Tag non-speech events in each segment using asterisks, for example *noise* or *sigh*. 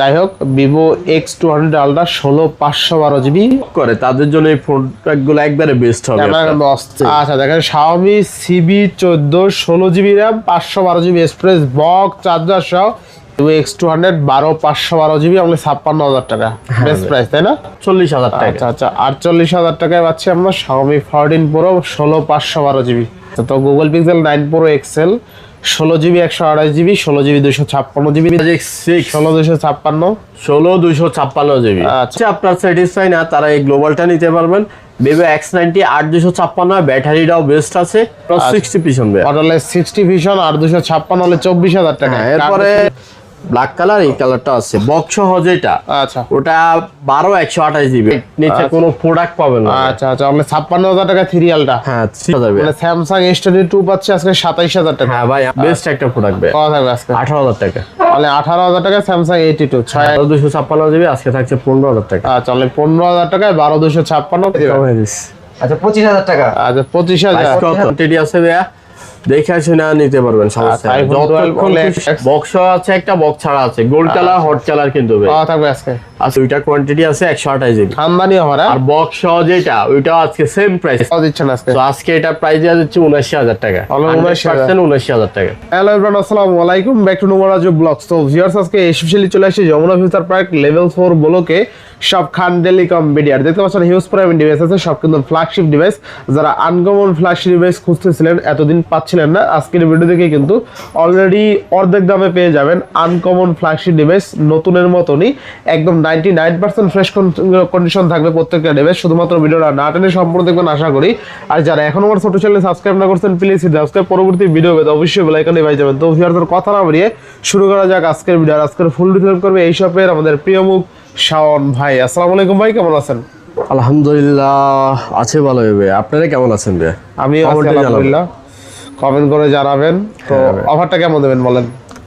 যাই হোক Vivo X two hundred Ultra ষোলো পাঁচশো বারো জিবি করে তাদের জন্য এই ফোনগুলো একবারে বেস্ট হবে। আচ্ছা দেখেন শাওমি সিবি চোদ্দ ষোলো জিবি র্যাম পাঁচশো বারো জিবি এক্সপ্রেস বক চার্জার সহ। এক্স টু হান্ড্রেড বারো পাঁচশো বারো জিবি আমাদের ছাপ্পান্ন হাজার টাকা। বেস্ট প্রাইস তাই না? চল্লিশ হাজার টাকা। আচ্ছা আচ্ছা আটচল্লিশ হাজার টাকায় পাচ্ছি আমরা শাওমি ফোরটিন প্রো ষোলো পাঁচশো বারো জিবি তো Google Pixel nine Pro XL ষোলো জিবি একশো আড়াইশ জিবি ষোলো জিবি দুশো ছাপ্পান্ন জিবি ষোলো দুশো ছাপ্পান্ন। ষোলো দুইশো ছাপ্পান্ন জিবি। আচ্ছা। আচ্ছা আপনার স্যাটিসফাই না তারা এই গ্লোবালটা নিতে পারবেন। ভিভো এক্স নাইনটি আট দুশো ছাপ্পান্ন ব্যাটারিটাও বেস্ট আছে। সিক্সটি পিছন সিক্সটি ভিশন আট দুশো ছাপ্পান্ন হলে চব্বিশ হাজার টাকা। হ্যাঁ এরপরে ব্ল্যাক কালার এই কালারটা আছে। বক্স সহ যেটা আচ্ছা। ওটা বারো একশো আঠাশ জিবি নিচে কোনো প্রোডাক্ট পাবেন না। আচ্ছা আচ্ছা। আমরা ছাপ্পান্ন হাজার টাকা থ্রিয়ালটা হ্যাঁ ঠিক আছে মানে স্যামসাং এস টোয়েন্টি টু পাচ্ছে আজকে সাতাইশ হাজার টাকা। হ্যাঁ ভাই বেস্ট একটা প্রোডাক্ট ভাই। কত থাকবে আজকে? আঠারো হাজার টাকা। তাহলে আঠারো হাজার টাকা স্যামসাং এইটি টু ছয় দুশো ছাপ্পান্ন জিবি আজকে থাকছে পনেরো হাজার টাকা। আচ্ছা তাহলে পনেরো হাজার টাকায় বারো দুশো ছাপ্পান্ন আচ্ছা পঁচিশ হাজার টাকা। আচ্ছা পঁচিশ হাজার। আছে ভাইয়া? দেখে শুনে নিতে পারবেন সমস্যা iPhone 12 হলে বক্স আছে একটা বক্স ছাড়া আছে। গোল্ড কালার হট কালার কিন্তু থাকবে আজকে। আচ্ছা ওইটা কোয়ান্টিটি আছে জিবি হ্যাঁ? আর বক্স যেটা ওইটাও আজকে সেম প্রাইস কত দিচ্ছেন আজকে। তো আজকে এটা প্রাইস দেওয়া যাচ্ছে উনাশি হাজার টাকা। All over 79,000 উনাশি হাজার টাকা। হ্যালো এভরিওয়ান আসসালামু আলাইকুম। ব্যাক টু নোমারাজু ব্লগস তো ভিউয়ার্স আজকে স্পেশালি চলে আসছে Jamuna Future Park level four ব্লকে সব খান টেলিকম মিডিয়ার দেখতে পাচ্ছেন হিউজ প্রাইম ডিভাইস আছে, সব কিন্তু ফ্ল্যাগশিপ ডিভাইস যারা আনকমন ফ্ল্যাগশিপ ডিভাইস খুঁজতেছিলেন, এতদিন পাচ্ছিলেন না। আজকের ভিডিও থেকে কিন্তু অলরেডি অর্ধেক দামে পেয়ে যাবেন আনকমন ফ্ল্যাগশিপ ডিভাইস নতুনের মতনই। একদম ninety nine percent fresh condition থাকবে প্রত্যেকটা ডিভাইস শুধুমাত্র ভিডিওটা না টেনে সম্পূর্ণ দেখবেন, আশা করি। আর যারা এখনও আমার ছোট চ্যানেল সাবস্ক্রাইব না করছেন প্লিজ সাবস্ক্রাইব পরবর্তী ভিডিও পেতে অবশ্যই বেলাইকনে পাই যাবেন। তো ভিউয়ারদের কথা না বাড়িয়ে শুরু করা যাক আজকের ভিডিও আর আজকের ফুল ডিটেল করবে এই শপের আমাদের প্রিয় মুখ শাওন ভাই আসসালামু আলাইকুম ভাই কেমন আছেন? আলহামদুলিল্লাহ আছে ভালো হবে আপনারা কেমন আছেন ভাই? আমি। আলহামদুলিল্লাহ। কমেন্ট করে জানাবেন। তো অফারটা কেমন দেবেন বলেন?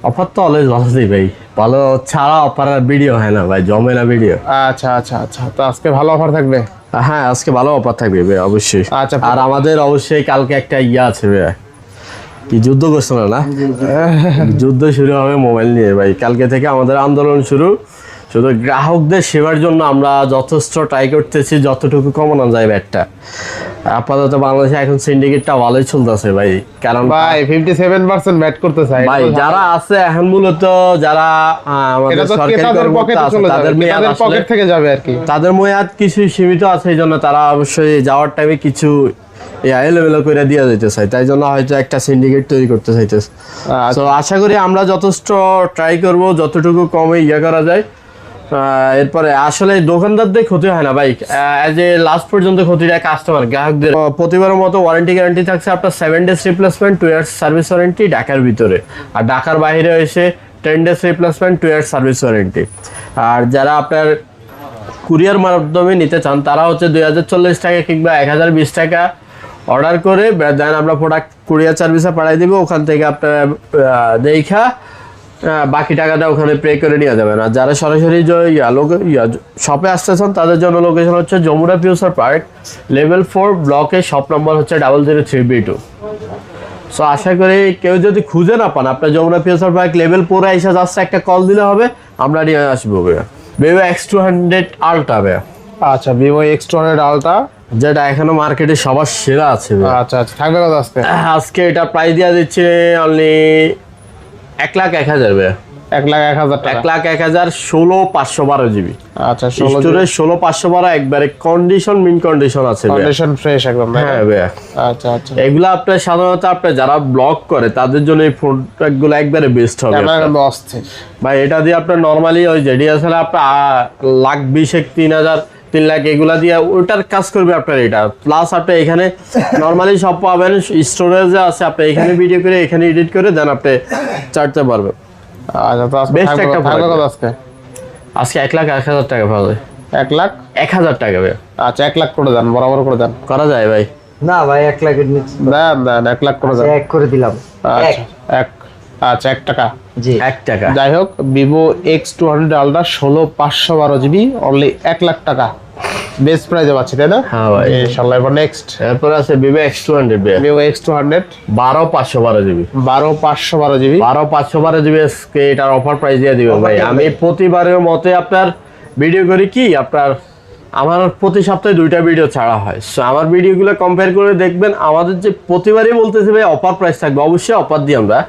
অফার তো অলওয়েজ ভালো দিই ভাই। ভালো ছাড়া অফার ভিডিও হয় না ভাই জমে না ভিডিও আচ্ছা আচ্ছা আচ্ছা। তো আজকে ভালো অফার থাকবে? হ্যাঁ আজকে ভালো অফার থাকবে ভাই অবশ্যই। আচ্ছা। আর আমাদের অবশ্যই কালকে একটা ইয়ে আছে ভাই। কি যুদ্ধ না? না যুদ্ধ শুরু হবে মোবাইল নিয়ে ভাই। কালকে থেকে আমাদের আন্দোলন শুরু। শুধু গ্রাহকদের সেবার জন্য আমরা যথেষ্ট ট্রাই করতেছি যতটুকু কমানো যায় ব্যাটটা আপাতত বাংলাদেশে এখন সিন্ডিকেটটা ভালোই চলতেছে ভাই কারণ ভাই ফিফটি সেভেন পার্সেন্ট ব্যাট করতে চাই ভাই যারা আছে এখন মূলত যারা আমাদের সরকারি কর্মকর্তা তাদের মেয়াদ পকেট থেকে যাবে আর কি। তাদের মেয়াদ কিছু সীমিত আছে এই জন্য তারা অবশ্যই যাওয়ার টাইমে কিছু এলোমেলো করে দিয়ে যেতে চাই তাই জন্য হয়তো একটা সিন্ডিকেট তৈরি করতে চাইতেছে। আচ্ছা। তো আশা করি আমরা যথেষ্ট ট্রাই করব যতটুকু কমে ইয়ে করা যায়। এরপরে আসলে দোকানদারদের ক্ষতি হয় না, ভাই। অ্যাজ এ লাস্ট পর্যন্ত ক্ষতিটা কাস্টমার গ্রাহকদের। প্রতিবারের মতো ওয়ারেন্টি গ্যারান্টি থাকছে আপনার seven days replacement two years service warranty ঢাকার ভিতরে। আর ঢাকার বাইরে এসে ten days replacement two years service warranty আর যারা আপনার কুরিয়ার মাধ্যমে নিতে চান, তারা হচ্ছে দুই হাজার চল্লিশ টাকা কিংবা এক হাজার বিশ টাকা অর্ডার করে দেন আমরা প্রোডাক্ট কুরিয়ার সার্ভিসে পাঠিয়ে দিব। ওখান থেকে আপনারা দেখা বাকি টাকাটা ওখানে পে করে নেওয়া যাবে না। যারা সরাসরি শপে আসতে চান তাদের জন্য লোকেশন হচ্ছে Jamuna Future Park level four ব্লকে শপ নম্বর হচ্ছে double zero three B two so আশা করি কেউ যদি খুঁজে না পান আপনার যমুনা ফিউচার পার্ক লেভেল ফোরে এসে যাচ্ছে একটা কল দিলে হবে আমরা নিয়ে আসব বেবে এক্স টু হান্ড্রেড আলটা ভাইয়া। আচ্ছা Vivo X two hundred Ultra যেটা এখনও মার্কেটে সবার সেরা আছে আচ্ছা আচ্ছা থাকবে আজকে? আজকে এটা প্রাইস দেওয়া দিচ্ছে অনলি এক লাখ এক হাজার ভাই এক লাখ এক হাজার এক লাখ এক হাজার ষোলো পাঁচশো বারো জিবি। আচ্ছা ষোলো ষোলো পাঁচশো বারো একবারে কন্ডিশন মিন কন্ডিশন আছে কন্ডিশন ফ্রেশ একদম হ্যাঁ ভাই আচ্ছা আচ্ছা। এগুলো আপনার সাধারণত আপনার যারা ব্লগ করে তাদের জন্য এই ফোনগুলো একবারে বেস্ট হবে ভাই এটা দিয়ে আপনার নর্মালি ওই জেডিএসএল আপনার লাখ বিশ এক তিন হাজার তিন লাখ এগুলা দিয়ে ওটার কাজ করবে আপনার এটা। প্লাস আপনি এখানে নর্মালি সব পাবেন স্টোরেজে আছে আপনি এখানে ভিডিও করে এখানে এডিট করে দেন আপনি চাটতে পারবেন আচ্ছা তো আজকে Best একটা। কত আজকে? আজকে এক লাখ এক হাজার টাকা পাবে এক লাখ? এক হাজার টাকা ভাই। আচ্ছা এক লাখ করে দেন বরাবর করে দেন। করা যায় ভাই। না ভাই এক লাখের নিচে। দেন দেন এক লাখ করে দেন। এক করে দিলাম। আচ্ছা এক আচ্ছা এক টাকা। জি। এক টাকা। যাই হোক Vivo X two hundred Ultra ষোলো পাঁচশো বারো জিবি অনলি এক লাখ টাকা। বেস্ট প্রাইজে পাচ্ছি তাই না? হ্যাঁ ভাই। ইনশাআল্লাহ এবার নেক্সট এরপর আছে Vivo X two hundred Vivo X two hundred বারো পাঁচশো বারো জিবি। বারো পাঁচশো বারো জিবি। বারো পাঁচশো বারো জিবি আজকে এটার অফার প্রাইস দিয়ে দিবে ভাই। আমি প্রতিবারের মতে আপনার ভিডিও করি কি আপনার আমার প্রতি সপ্তাহে দুইটা ভিডিও ছাড়া হয়। সো আমার ভিডিওগুলো কম্পেয়ার করে দেখবেন আমাদের যে প্রতিবারই বলতেছে ভাই অফার প্রাইস থাকবে। অবশ্যই অফার দিই আমরা।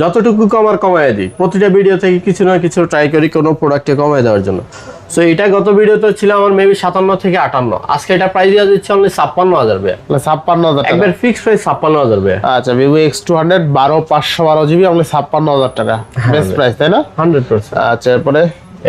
যতটুকু কমার কমায় দিই। প্রতিটা ভিডিও থেকে কিছু না কিছু ট্রাই করি কোনো প্রোডাক্টে কমায় দেওয়ার জন্য। সো এটা গত ভিডিওতে ছিল আমার মেবি সাতান্ন থেকে আটান্ন। আজকে এটা প্রাইস দেওয়া দিচ্ছে অনলি ছাপ্পান্ন হাজার বে ছাপ্পান্ন হাজার টাকা। একবার ফিক্স প্রাইস ছাপ্পান্ন হাজার বে আচ্ছা ভিভো এক্স টু হান্ড্রেড বারো পাঁচশো বারো জিবি অনলি ছাপ্পান্ন হাজার টাকা। হ্যাঁ, বেস্ট প্রাইস তাই না? হান্ড্রেড পার্সেন্ট আচ্ছা এরপরে?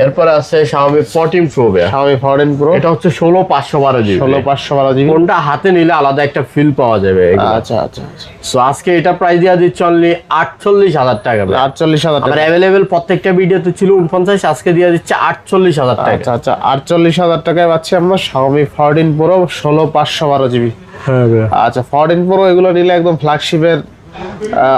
এরপরে আছে Xiaomi 14 Pro ভাই Xiaomi ফোরটিন প্রো এটা হচ্ছে ষোলো পাঁচশো বারো জিবি ষোলো পাঁচশো বারো জিবি ফোনটা হাতে নিলে আলাদা একটা ফিল পাওয়া যাবে আচ্ছা আচ্ছা আচ্ছা। সো আজকে এটা প্রাইস দেওয়া দিচ্ছে অনলি আটচল্লিশ হাজার টাকা ভাই। আটচল্লিশ হাজার আমার টাকা। অ্যাভেলেবেল প্রত্যেকটা ভিডিওতে ছিল উনপঞ্চাশ আজকে দিয়ে দিচ্ছে আটচল্লিশ হাজার টাকা। আচ্ছা আচ্ছা আটচল্লিশ হাজার টাকায় পাচ্ছি আমরা Xiaomi ফোরটিন প্রো ষোলো পাঁচশো বারো জিবি হ্যাঁ আচ্ছা ফোরটিন প্রো এগুলো নিলে একদম ফ্ল্যাগশিপের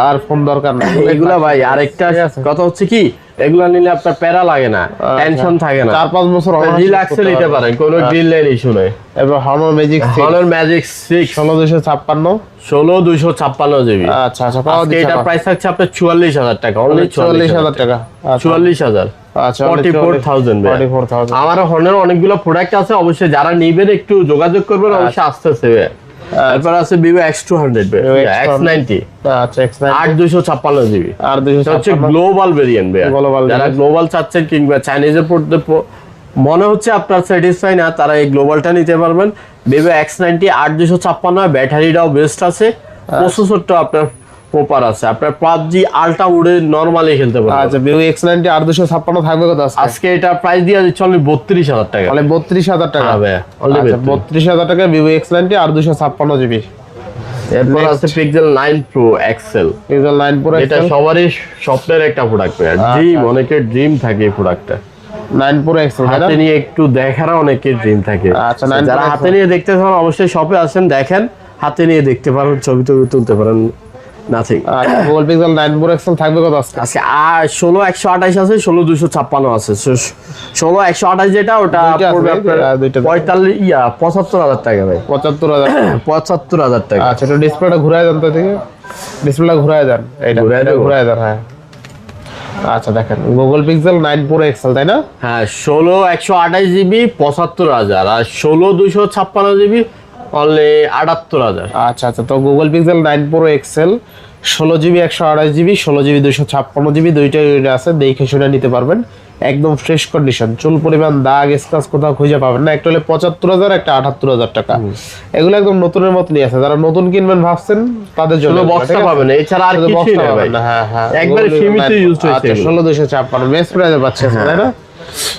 আর ফোন দরকার না। এগুলা ভাই আরেকটা কথা হচ্ছে কি? এগুলা নিলে আপনার প্যারা লাগে না টেনশন থাকে না। চার পাঁচ বছর রিল্যাক্সে নিতে পারেন কোনো গ্রিলের ইস্যু নেই। এবার হনর ম্যাজিক হলার ম্যাজিক সিক্স ষোলো দুশো ছাপ্পান্ন ষোলো দুইশো ছাপ্পান্ন জিবি আচ্ছা আচ্ছা এটা প্রাইস থাকছে আপনার চুয়াল্লিশ হাজার টাকা অনলি চুয়াল্লিশ হাজার টাকা। আচ্ছা। চুয়াল্লিশ হাজার। আচ্ছা আমার হর্নের অনেকগুলো প্রোডাক্ট আছে অবশ্যই যারা নিবেন একটু যোগাযোগ করবেন অবশ্যই আসতেছে তারপর আছে Vivo X two hundred X ninety আচ্ছা এক্স নাইন আট দুইশো ছাপ্পান্ন জিবি আর দুশো হচ্ছে গ্লোবাল ভেরিয়েন্ট গ্লোবাল যারা গ্লোবাল চাচ্ছেন কিংবা চাইনিজে পড়তে মনে হচ্ছে আপনার স্যাটিসফাই না তারা এই গ্লোবালটা নিতে পারবেন। ভিভো এক্স নাইনটি আট দুশো ছাপ্পান্ন ব্যাটারিটাও বেস্ট আছে। প্রসেসরটা আপনার প্রপার আছে। আপনার পাবজি আলট্রা উড়ে নর্মালি খেলতে পারবেন। আচ্ছা ভিভো এক্স নাইনটি আর দুশো ছাপ্পান্ন থাকবে কত আজকে। আজকে এটা প্রাইস দিয়ে দিচ্ছে অনলি বত্রিশ হাজার টাকা। তাহলে বত্রিশ হাজার টাকা। হবে অনলি আচ্ছা বত্রিশ। হাজার টাকা ভিভো এক্স নাইনটি আর দুশো ছাপ্পান্ন জিবি। এরপর আছে Pixel nine Pro XL Pixel nine Pro এটা সবারই স্বপ্নের একটা প্রোডাক্ট ড্রিম অনেকের ড্রিম থাকে এই প্রোডাক্টটা নাইন প্রো এক্সেল তাই হাতে নিয়ে একটু দেখারও অনেকের ড্রিম থাকে। আচ্ছা, যারা হাতে নিয়ে দেখতে চান অবশ্যই শপে আসেন দেখেন। হাতে নিয়ে দেখতে পারেন ছবি টবি তুলতে পারেন। Nothing Google Pixel nine Pro XL থাকবে কত আজকে? আজকে আর ষোলো একশো আঠাইশ আছে ষোলো দুশো ছাপ্পান্ন আছে। ষোলো একশো আঠাইশ যেটা ওটা। পঁয়তাল্লিশ ইয়া পঁচাত্তর হাজার টাকা ভাই। পঁচাত্তর হাজার *coughs* পঁচাত্তর হাজার টাকা। আচ্ছা একটু ডিসপ্লেটা ঘুরাই দেন তো থেকে ডিসপ্লেটা ঘুরাই দেন এইটা ঘুরায় এটা? ঘুরাই দেন হ্যাঁ। আচ্ছা দেখেন Google Pixel nine Pro XL তাই না? হ্যাঁ ষোলো একশো আঠাশ জিবি পঁচাত্তর হাজার। আর ষোলো দুইশো ছাপ্পান্ন জিবি অনলি আটাত্তর হাজার। আচ্ছা আচ্ছা তো Google Pixel nine Pro XL ষোলো জিবি একশো আঠাশ জিবি ষোলো জিবি দুশো ছাপ্পান্ন জিবি দুইটা ইউনিট আছে দেখে শুনে নিতে পারবেন। একদম ফ্রেশ কন্ডিশন চুল পরিমাণ দাগ স্কাচ কোথাও খুঁজে পাবেন না। একটা হলে পঁচাত্তর হাজার একটা আটাত্তর হাজার টাকা। এগুলো একদম নতুনের মতনই আছে। যারা নতুন কিনবেন ভাবছেন তাদের জন্য বক্সটা পাবেন এছাড়া আর কিছুই না হ্যাঁ হ্যাঁ। একবারে সীমিত ইউজ হয়েছে আচ্ছা ষোলো দুশো ছাপ্পান্ন বেস্ট প্রাইজে পাচ্ছে তাই না?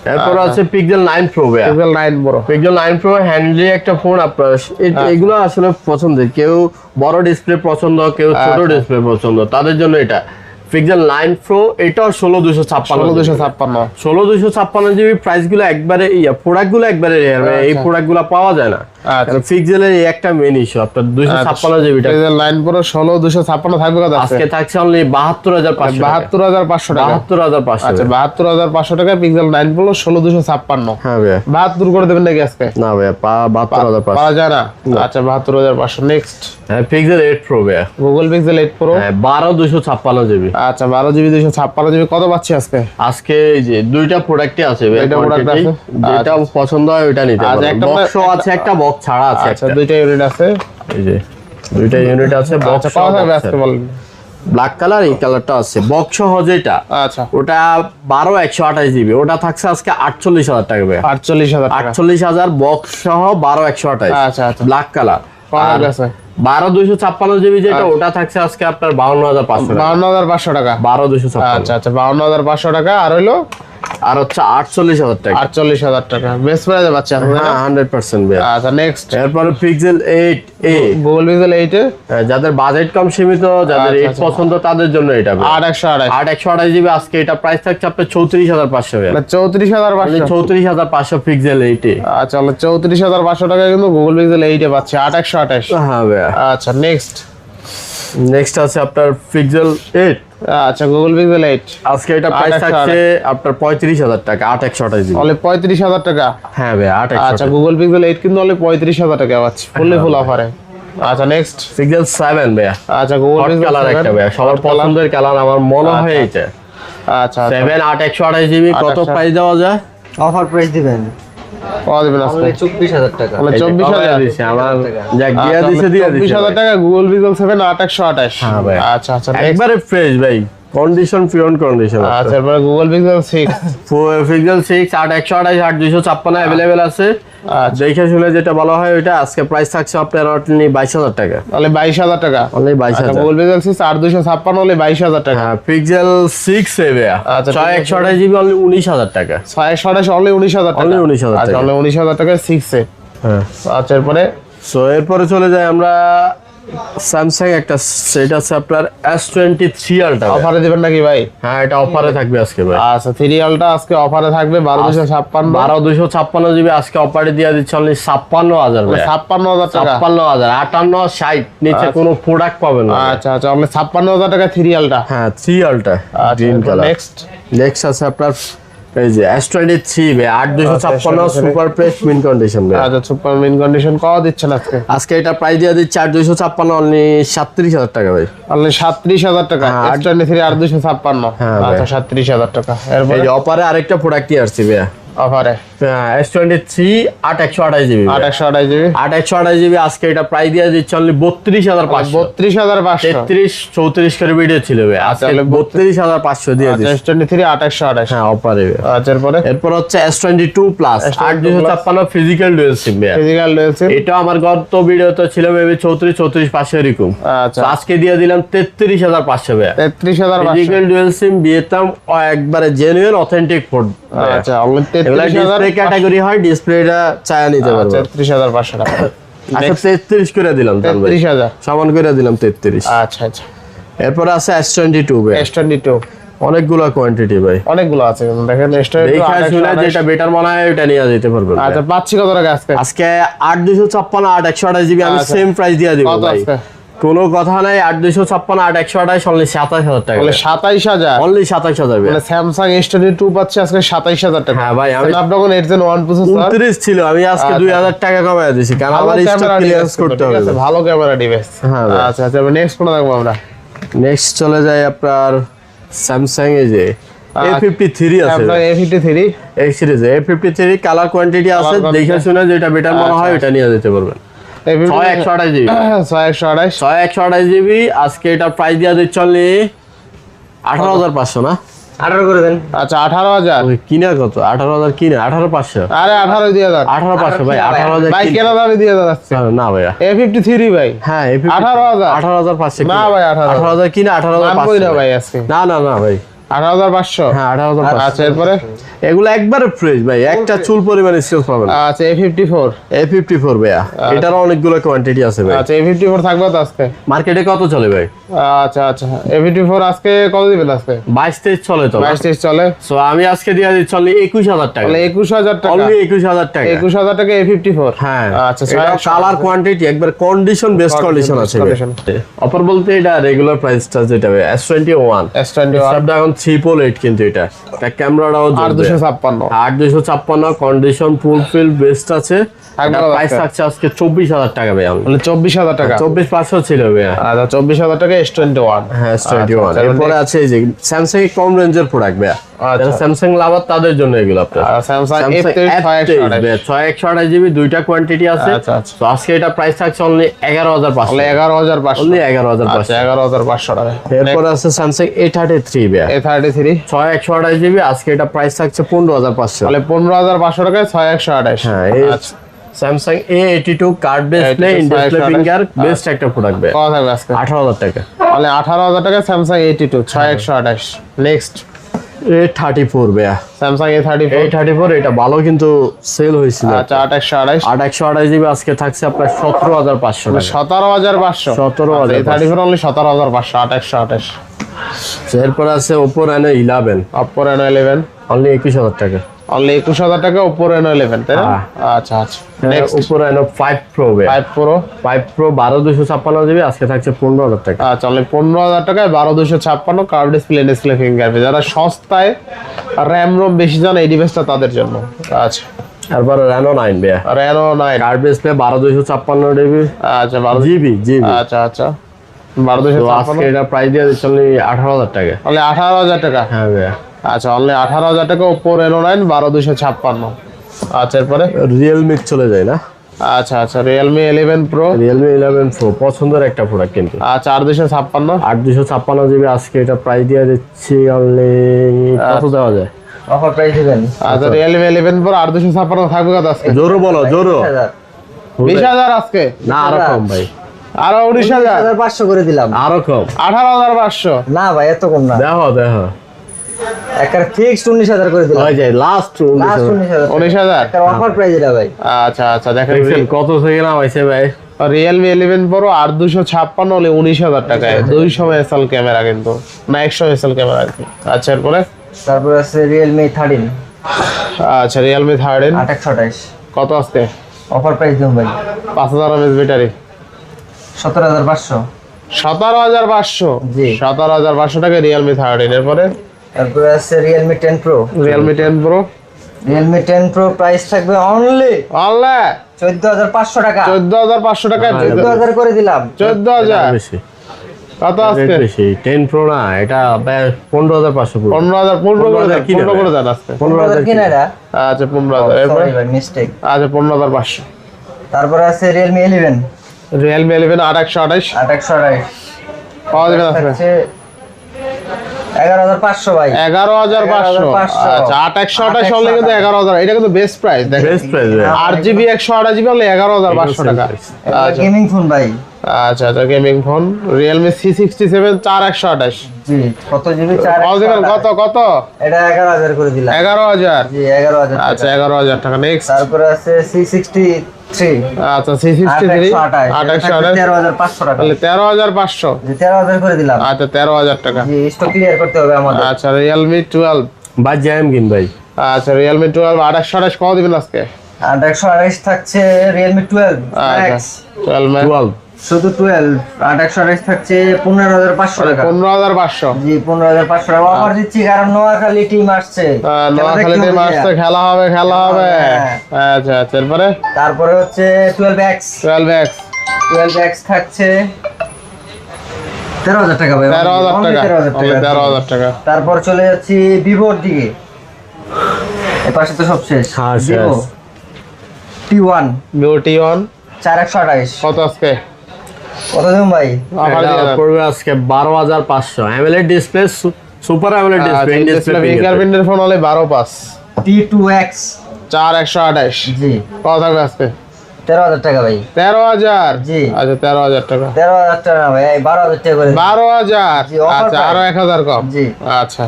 এরপর আছে Pixel 9 Pro Pixel nine Pro Pixel 9 Pro হ্যান্ডলি একটা ফোন আপনার এ- এগুলো আসলে পছন্দের। কেউ বড় ডিসপ্লে পছন্দ কেউ ছোট আচ্ছা। ডিসপ্লে পছন্দ তাদের জন্য এটা। পিক্সেল নাইন প্রো এটাও ষোলো দুশো ছাপ্পান্ন ষোলো দুশো ছাপ্পান্ন। ষোলো দুশো ছাপ্পান্ন জিবি প্রাইসগুলো একবারে ইয়া প্রোডাক্টগুলো একবারে rare ভাই। এই আচ্ছা। প্রোডাক্টগুলো পাওয়া যায় না। আচ্ছা। পিক্সেলের এই একটা মেন ইস্যু আপনার দুইশো ছাপ্পান্ন জিবিটা নাইন প্রো ষোলো দুশো ছাপ্পান্ন থাকবে আছে? আজকে থাকছে অনলি বাহাত্তর হাজার পাঁচশো বাহাত্তর হাজার পাঁচশো টাকা। বাহাত্তর হাজার পাঁচশো আচ্ছা বাহাত্তর হাজার পাঁচশো টাকা পিক্সেল নাইন প্রো ষোলো দুশো ছাপ্পান্ন। হ্যাঁ ভাইয়া। বাহাত্তর করে দেবেন নাকি আজকে? না ভাইয়া পা- বাহাত্তর হাজার পাঁচশো। পাওয়া যায় না? আচ্ছা বাহাত্তর হাজার পাঁচশো। নেক্সট হ্যাঁ পিক্সেল এইট প্রো ভাইয়া। গুগল পিক্সেল এইট প্রো হ্যাঁ বারো দুশো ছাপ্পান্ন জিবি আচ্ছা বারো জিবি দুশো ছাপ্পান্ন জিবি কত পাচ্ছি আজকে? আজকে এই যে দুইটা প্রোডাক্টই আছে ভাই, দুইটা product আছে? যেটা পছন্দ হয় ওইটা নিতে আচ্ছা, একটা বক্স আছে একটা বক্স ছাড়া আছে আচ্ছা দুইটা ইউনিট আছে। এই যে দুইটা ইউনিট আছে আচ্ছা বক্স আজকে বলেন। ব্ল্যাক কালার এই কালারটা আছে। বক্স সহ যেটা আচ্ছা। ওটা বারো একশো আঠাশ জিবি ওটা থাকছে আজকে আটচল্লিশ হাজার টাকা ভাই আটচল্লিশ হাজার টাকা। আটচল্লিশ হাজার বক্স সহ বারো একশো আঠাশ। আচ্ছা আচ্ছা। Black colour? বারো দুইশো ছাপ্পান্ন জিবি যেটা ওটা থাকছে আজকে আপনার বাউন্ন হাজার পাঁচশো বাউন্ন হাজার পাঁচশো টাকা। বারো দুইশো আচ্ছা আচ্ছা বাউন্ন হাজার পাঁচশো টাকা আর হইল? আর হচ্ছে আটচল্লিশ হাজার টাকা। আটচল্লিশ হাজার টাকা। বেস্ট প্রাইজে পাচ্ছি? হ্যাঁ হান্ড্রেড পার্সেন্ট আচ্ছা নেক্সট এরপরে Pixel eight A Google Pixel এইটে যাদের বাজেট কম সীমিত যাদের আচ্ছা, এইট আচ্ছা। পছন্দ তাদের জন্য এটা আট একশো আড়াই আট একশো জিবি আজকে এটা প্রাইস থাকছে আপনার চৌত্রিশ হাজার পাঁচশো চৌত্রিশ হাজার পাঁচশো। চৌত্রিশ হাজার পাঁচশো পিক্সেল এইটে আচ্ছা তাহলে চৌত্রিশ হাজার পাঁচশো টাকা কিন্তু গুগল পিক্সেল এইটে পাচ্ছে আট একশো আঠাশ হ্যাঁ ভাইয়া। আচ্ছা নেক্সট নেক্সট আছে আপনার পিক্সেল এইট আচ্ছা গুগল পিক্সেল এইট আজকে এটা প্রাইস থাকছে আপনার পঁয়ত্রিশ হাজার টাকা আট একশো আঠাশ জিবি অনলি পঁয়ত্রিশ হাজার টাকা? হ্যাঁ ভাই আট আচ্ছা গুগল পিক্সেল এইট কিন্তু অনলি পঁয়ত্রিশ হাজার টাকা পাচ্ছি ফুললি ফুল অফারে আচ্ছা নেক্সট পিক্সেল সেভেন ভাইয়া। আচ্ছা গুগল পিক্সেল কালার একটা ভাইয়া সবার পছন্দের কালার আমার মনে হয় আচ্ছা, এটা আচ্ছা আচ্ছা। সেভেন আট একশো আঠাশ জিবি কত 828 প্রাইস দেওয়া যায়? অফার প্রাইস দিবেন। পাওয়া যাবে না চব্বিশ হাজার টাকা। এই যে চব্বিশ হাজার দিছে, আমার যা গিয়া দিছে দিয়ে দিছে হাজার টাকা গুগল পিক্সেল সেভেন আট একশো আঠাশ। হ্যাঁ ভাই। আচ্ছা আচ্ছা একবারে ফ্রেশ ভাই। কন্ডিশন পিওর কন্ডিশন আচ্ছা এরপরে Google Pixel six Pixel six আট একশো আঠাশ আট দুইশো ছাপ্পান্ন অ্যাভেলেবেল আছে। দেখে শুনে যেটা বলা হয় ওইটা আজকে প্রাইস থাকছে আপনার অনলি বাইশ হাজার টাকা। তাহলে বাইশ হাজার টাকা। অনলি বাইশ আচ্ছা হাজার গুগল পিক্সেল সিক্স আর দুশো ছাপ্পান্ন হলে বাইশ হাজার টাকা। হ্যাঁ পিক্সেল সিক্স এবে আচ্ছা, ছয় একশো আঠাশ জিবি অনলি উনিশ হাজার টাকা। ছয় একশো আঠাশ অনলি উনিশ হাজার টাকা। অনলি 19,000 আচ্ছা টাকা। অনলি উনিশ হাজার টাকা এ। হ্যাঁ। আচ্ছা এরপরে? সো এরপরে চলে যাই আমরা স্যামসাং একটা সেট আছে আপনার এস টোয়েন্টি থ্রি আলটা অফারে দিবেন নাকি ভাই? হ্যাঁ এটা অফারে থাকবে আজকে ভাই। আচ্ছা সিরিয়ালটা আজকে অফারে থাকবে বারো দুশো ছাপ্পান্ন। বারো দুইশো ছাপ্পান্ন জিবি আজকে অফারে দিয়ে দিচ্ছে অনলি ছাপ্পান্ন হাজার ছাপ্পান্ন হাজার টাকা। ছাপ্পান্ন হাজার আটান্ন ষাট নিচে কোনো প্রোডাক্ট পাবেন না। আচ্ছা আচ্ছা অনলি ছাপ্পান্ন হাজার টাকা সিরিয়ালটা হ্যাঁ থ্রি আলটা আচ্ছা গ্রিন কালার নেক্সট নেক্সট আছে আপনার এই যে এস থ্রি ভাই আট দুইশো ছাপ্পান্ন সুপার প্রেস মিন কন্ডিশন আচ্ছা সুপার মিন কন্ডিশন কত দিচ্ছেন আজকে? আজকে এটা প্রাইস দিয়ে দিচ্ছে আট দুইশো ছাপ্পান্ন অনলি সাতত্রিশ হাজার টাকা ভাই। অনলি সাতত্রিশ হাজার টাকা হ্যাঁ, থ্রি আট দুশো ছাপ্পান্ন। হ্যাঁ। আচ্ছা সাতত্রিশ হাজার টাকা। এই অপারে আরেকটা প্রোডাক্ট আসছি ভাইয়া? অফারে এস টোয়েন্টি থ্রি আট একশো আঠাশ জিবি। আট একশো আঠাশ জিবি? আট একশো আঠাশ জিবি আজকে এটা প্রাইস দিয়ে দিচ্ছে অনলি বত্রিশ হাজার পাঁচশো। বত্রিশ হাজার পাঁচশো। তেত্রিশ চৌত্রিশ করে ভিডিও ছিল আজকে বত্রিশ হাজার পাঁচশো দিয়ে দিচ্ছে। এস টোয়েন্টি থ্রি আট একশো আঠাশ। হ্যাঁ অপারে আচ্ছা এরপরে? এরপর হচ্ছে এস টোয়েন্টি টু প্লাস আট দুশো ছাপ্পান্ন ফিজিক্যাল ডুয়েল সিম ফিজিক্যাল রয়েছে এটা আমার গত ভিডিওতে ছিল মেবি চৌত্রিশ চৌত্রিশ পাঁচশো এরকম। আচ্ছা। আজকে দিয়ে দিলাম তেত্রিশ হাজার পাঁচশো ভাইয়া। তেত্রিশ হাজার ফিজিক্যাল ডুয়েল সিম ভিয়েতনাম ও একবারে জেনুইন অথেন্টিক ফোন আচ্ছা ডিসপ্লে ক্যাটাগরি হয় ডিসপ্লেটা চায়া নিতে পারবে। তেত্রিশ হাজার পাঁচশো টাকা। আচ্ছা তেত্রিশ করে দিলাম তার ভাই তেত্রিশ হাজার। সমান করে দিলাম তেত্রিশ। আচ্ছা আচ্ছা। এরপর আছে ভাই। এস টোয়েন্টি টু অনেকগুলো কোয়ান্টিটি ভাই। অনেকগুলো আছে। দেখেন যেটা বেটার মনে হয় ওটা নিয়ে যেতে পারবেন। আচ্ছা পাচ্ছি কত টাকা আজকে? আজকে আট দুশো ছাপ্পান্ন আট একশো আঠাশ জিবি আমি আচ্ছা। সেম প্রাইস দিয়ে দিব ভাই। কোনো কথা নাই আট দুশো ছাপ্পান্ন আট একশো আঠাশ অনলি সাতাশ হাজার টাকা। সাতাইশ হাজার? অনলি সাতাশ হাজার মানে স্যামসাং টোয়েন্টি টু পাচ্ছে আজকে সাতাইশ হাজার টাকা। হ্যাঁ ভাই, আমি- স্ন্যাপড্রাগন এইট জেন ওয়ান উনত্রিশ ছিল আমি আজকে আচ্ছা। দুই হাজার টাকা কমাই দিছি কারণ আমার স্টক ক্যামেরা ক্লিয়ারেন্স করতে হবে। ভালো ক্যামেরা ডিভাইস হ্যাঁ আচ্ছা আচ্ছা নেক্সট কোন দেখব আমরা? নেক্সট চলে যায় আপনার স্যামসাং এ যে কালার কোয়ান্টিটি আছে দেখে শুনে যেটা বেটার মনে হয় ওটা নিয়ে যেতে পারবেন। ছয় একশো আঠাশ জিবি। *coughs* ছয় একশো আঠাইশ ছয় একশো আঠাশ জিবি আজকে এটা প্রাইস দেওয়া দিচ্ছে অনলি আঠারো হাজার পাঁচশো না? আঠারো করে দেন। আচ্ছা আঠারো হাজার। কিনা কত? আঠারো হাজার কিনা? আঠারো পাঁচশো। আরে আঠারো দিয়ে দেন আঠারো পাঁচশো ভাই আঠারো হাজার ভাই কিনা। দামে দিয়ে না ভাইয়া। এ ফিফটি থ্রি ভাই। হ্যাঁ আঠারো হাজার? আঠারো হাজার পাঁচশো না ভাই, আঠারো হাজার। কিনা আঠারো হাজার না ভাই আজকে। না না না ভাই। আঠারো হাজার পাঁচশো? হ্যাঁ আঠারো হাজার আচ্ছা এরপরে? এগুলো একবারে ফ্রেশ ভাই একটা চুল পরিমাণে পাবেন। আচ্ছা A fifty four A fifty four ভাইয়া এটারও অনেকগুলো কোয়ান্টিটি আছে ভাই। আচ্ছা এ ফিফটি ফোর থাকবে তো আজকে? মার্কেটে কত চলে ভাই? আচ্ছা আচ্ছা। এ ফিফটি ফোর আজকে কত দিবেন আজকে? বাইশ তেইশ চলে তো। বাইশ তেইশ চলে। সো আমি আজকে দিয়ে দিচ্ছি একুশ হাজার টাকা। একুশ হাজার টাকা। অনলি একুশ হাজার টাকা। একুশ হাজার টাকা এ ফিফটি ফোর হ্যাঁ। আচ্ছা কালার কোয়ান্টিটি একবার কন্ডিশন বেস্ট কন্ডিশন আছে। অফার বলতে এটা রেগুলার প্রাইসটা যেটা S twenty one S twenty one Snapdragon three pole eight কিন্তু এটা। এটা ক্যামেরাটাও আট দুশো ছাপ্পান্ন। আট দুশো ছাপ্পান্ন কন্ডিশন ফুল ফিল বেস্ট আছে প্রাইস আজকে। থাকছে আজকে চব্বিশ হাজার টাকা ভাই মানে চব্বিশ হাজার টাকা। চব্বিশ পাঁচশো ছিল ভাইয়া। আচ্ছা চব্বিশ হাজার টাকা এস টোয়েন্টি ওয়ান হ্যাঁ টোয়েন্টি ওয়ান আচ্ছা, এরপরে আছে এই যে স্যামসাং কম রেঞ্জের প্রোডাক্ট ভাইয়া। আচ্ছা। স্যামসাং লাভার তাদের জন্য এগুলো আপনার। স্যামসাং ছয় একশো F23 আঠাশ ভাইয়া, ছয় একশো আঠাশ জিবি দুইটা কোয়ান্টিটি আছে। আচ্ছা, আচ্ছা। তো আজকে এটা প্রাইস থাকছে অনলি এগারো হাজার পাঁচশো। এগারো হাজার পাঁচশো। অনলি এগারো হাজার পাঁচশো। এগারো হাজার পাঁচশো টাকা। এরপরে আছে Samsung A thirty three A thirty three ছয় একশো আঠাশ জিবি আজকে এটা প্রাইস থাকছে পনেরো হাজার পাঁচশো। তাহলে পনেরো হাজার পাঁচশো টাকায় ছয় একশো আঠাশ হ্যাঁ Samsung A eighty two curved display 82 display finger best একটা প্রোডাক্ট কত থাকবে আজকে? আঠারো হাজার টাকা। তাহলে আঠারো হাজার টাকা স্যামসাং এইটি টু ছয় একশো আঠাশ নেক্সট এ থার্টি ফোর ভাইয়া। স্যামসাং এ থার্টি এই থার্টি ফোর এটা ভালো কিন্তু সেল হয়েছিল। আচ্ছা আট একশো আঠাশ আট একশো আঠাশ জিবি আজকে থাকছে আপনার সতেরো হাজার পাঁচশো সতেরো হাজার পাঁচশো? 17,500 এই থার্টি ফোর অনলি সতেরো হাজার পাঁচশো আট একশো আঠাশ এরপর আছে Oppo Reno eleven Oppo N eleven only একুশ হাজার টাকা। অনলি একুশ হাজার টাকা ওপো রেনো ইলেভেন তাই না? হ্যাঁ। আচ্ছা আচ্ছা। নেক্সট উপরে এনো five pro five pro five pro বারো দুশো ছাপ্পান্ন জিবি আজকে থাকছে পনেরো হাজার টাকা। আচ্ছা অনলি পনেরো হাজার টাকায় বারো দুশো ছাপ্পান্ন কার্ড ডিসপ্লে ডিসপ্লে ফিঙ্গারপ্রিন্ট যারা সস্তায় র্যাম রোম বেশি জান এই ডিভাইসটা তাদের জন্য। আচ্ছা। তারপরে রেনো নাইন ভাইয়া রেনো নাইন কার্ড ডিসপ্লে বারো দুশো ছাপ্পান্ন জিবি আচ্ছা বারো জিবি জিবি আচ্ছা আচ্ছা। বারো ছাপ্পান্ন। আজকে এটা প্রাইস দিয়ে দিচ্ছে আঠারো হাজার টাকা। আঠারো হাজার টাকা। হ্যাঁ ভাইয়া আচ্ছা অনলি আঠারো হাজার টাকা ওপো রেনো নাইন বারো দুশো ছাপ্পান্ন। আচ্ছা এরপরে? রিয়েলমি চলে যায় না? আচ্ছা আচ্ছা Realme eleven pro Realme eleven pro পছন্দের একটা প্রোডাক্ট কিন্তু। আচ্ছা আট দুশো ছাপ্পান্ন? আট দুশো ছাপ্পান্ন জিবি আজকে এটা প্রাইস দিয়ে দিচ্ছি অনলি কত দেওয়া যায়? অফার প্রাইস দিবেন। আচ্ছা রিয়েলমি ইলেভেন প্রো আট দুশো ছাপ্পান্ন থাকবে কত আজকে? জোরো বলো জোরো বিশ হাজার। আজকে? না আরও কম ভাই। আরও উনিশ হাজার? হাজার পাঁচশো করে দিলাম। আরও কম। আঠারো হাজার পাঁচশো? না ভাই এত কম না। দেখো দেখো। একটা ফিক্সড উনিশ হাজার করে দিলাম। ওই যে লাস্ট লাস্ট উনিশ হাজার উনিশ হাজার? একটা অফার প্রাইস এটা ভাই। আচ্ছা আচ্ছা দেখেন। কত থেকে নামাইছে ভাই? রিয়েলমি ইলেভেন প্রো আট দুশো ছাপ্পান্ন হলে উনিশ হাজার টাকায় দুইশো এসএল ক্যামেরা কিন্তু। না একশো এসএল ক্যামেরা আর আচ্ছা এরপরে? তারপর আছে রিয়েলমি থার্টিন আচ্ছা রিয়েলমি থার্ড আঠাশ আঠাশ। কত আজকে? অফার প্রাইস দিন ভাই। পাঁচ হাজার এমএস ব্যাটারি সতেরো হাজার পাঁচশো। সতেরো হাজার পাঁচশো? জি। সতেরো হাজার পাঁচশো টাকা রিয়েলমি থার্টিন এরপরে? তারপরে আছে Realme ten pro Realme ten pro Realme ten pro price থাকবে অনলি অনলে চোদ্দ হাজার পাঁচশো টাকা। চোদ্দ হাজার পাঁচশো টাকায় হ্যাঁ, চোদ্দ হাজার করে দিলাম। চোদ্দ হাজার বেশি। কত আজকে? বেশি। টেন প্রো না এটা পনেরো হাজার পাঁচশো পুরো পনেরো হাজার পনেরো ভাই। করে আজকে। পনেরো হাজার কিনা এটা আচ্ছা পনেরো হাজার। এরপরে? সরি ভাই মিস্টেক আচ্ছা পনেরো হাজার পাঁচশো। তারপরে আছে রিয়েলমি ইলেভেন রিয়েলমি ইলেভেন আট একশো আঠাশশো আঠাশ। পাওয়া যাবে আজকে থাকছে এগারো হাজার পাঁচশো ভাই। এগারো হাজার পাঁচশো। আচ্ছা আট একশো আঠাশ হলে কিন্তু এগারো হাজার। এটা কিন্তু বেস্ট প্রাইস দেখেন। বেস্ট প্রাইস আট জিবি একশো আঠাশ জিবি হলে এগারো হাজার পাঁচশো টাকা। আচ্ছা। গেমিং ফোন ভাই। আচ্ছা আচ্ছা gaming phone Realme C sixty seven চার একশো আঠাশ। জি কত জিবি কত কত? এটা এগারো হাজার করে দিলাম। এগারো হাজার? জি এগারো হাজার আচ্ছা এগারো হাজার টাকা নেক্সট তারপরে আছে সি সিক্সটি থ্রি আচ্ছা সি সিক্সটি থ্রি একশো আঠাশ। তেরো হাজার পাঁচশো টাকা। তাহলে তেরো হাজার পাঁচশো। জি তেরো হাজার করে দিলাম। আচ্ছা তেরো হাজার টাকা। জি স্টক ক্লিয়ার করতে হবে আমাদের। আচ্ছা রিয়েলমি টুয়েলভ বাদ জ্যাম কিন ভাই। আচ্ছা রিয়েলমি টুয়েলভ আট আঠাশ কত দিবেন আজকে? একশো আঠাশ থাকছে রিয়েলমি টুয়েলভ আচ্ছা টুয়েলভ টুয়েলভ শুধু টুয়েলভ আর একশো আঠাশ থাকছে পনেরো হাজার পাঁচশো টাকা। পনেরো হাজার পাঁচশো। জি পনেরো হাজার পাঁচশো টাকা। অফার দিচ্ছি কারণ নোয়াখালী টিম আসছে। নোয়াখালী টিম আসছে খেলা হবে খেলা হবে। হ্যাঁ। আচ্ছা আচ্ছা এরপরে? তারপরে হচ্ছে twelve X twelve X twelve X থাকছে তেরো হাজার টাকা ভাই তেরো হাজার টাকা তেরো হাজার টাকা। তারপর চলে যাচ্ছি ভিভোর দিকে। এ পাশে তো সব শেষ। ভিভো টি ওয়ান ওয়ান চার একশো আঠাইশ কত আজকে? কত দিন ভাই? অফার দিয়ে এটা দেন। পড়বে আজকে বারো হাজার পাঁচশো। অ্যামোলেড ডিসপ্লে সুপার অ্যামোলেড আচ্ছা ডিসপ্লে ডিসপ্লে ফিঙ্গারপ্রিন্টের ফোন হলে বারো পাঁচ। টি টু এক্স চার একশো আঠাশ। জি। কত থাকবে আজকে? তেরো হাজার টাকা ভাই। তেরো হাজার? জি। আচ্ছা তেরো হাজার টাকা। তেরো হাজার টাকা ভাই বারো হাজার টাকা করে। বারো হাজার? জি, আচ্ছা আরও এক হাজার কম? জি। আচ্ছা।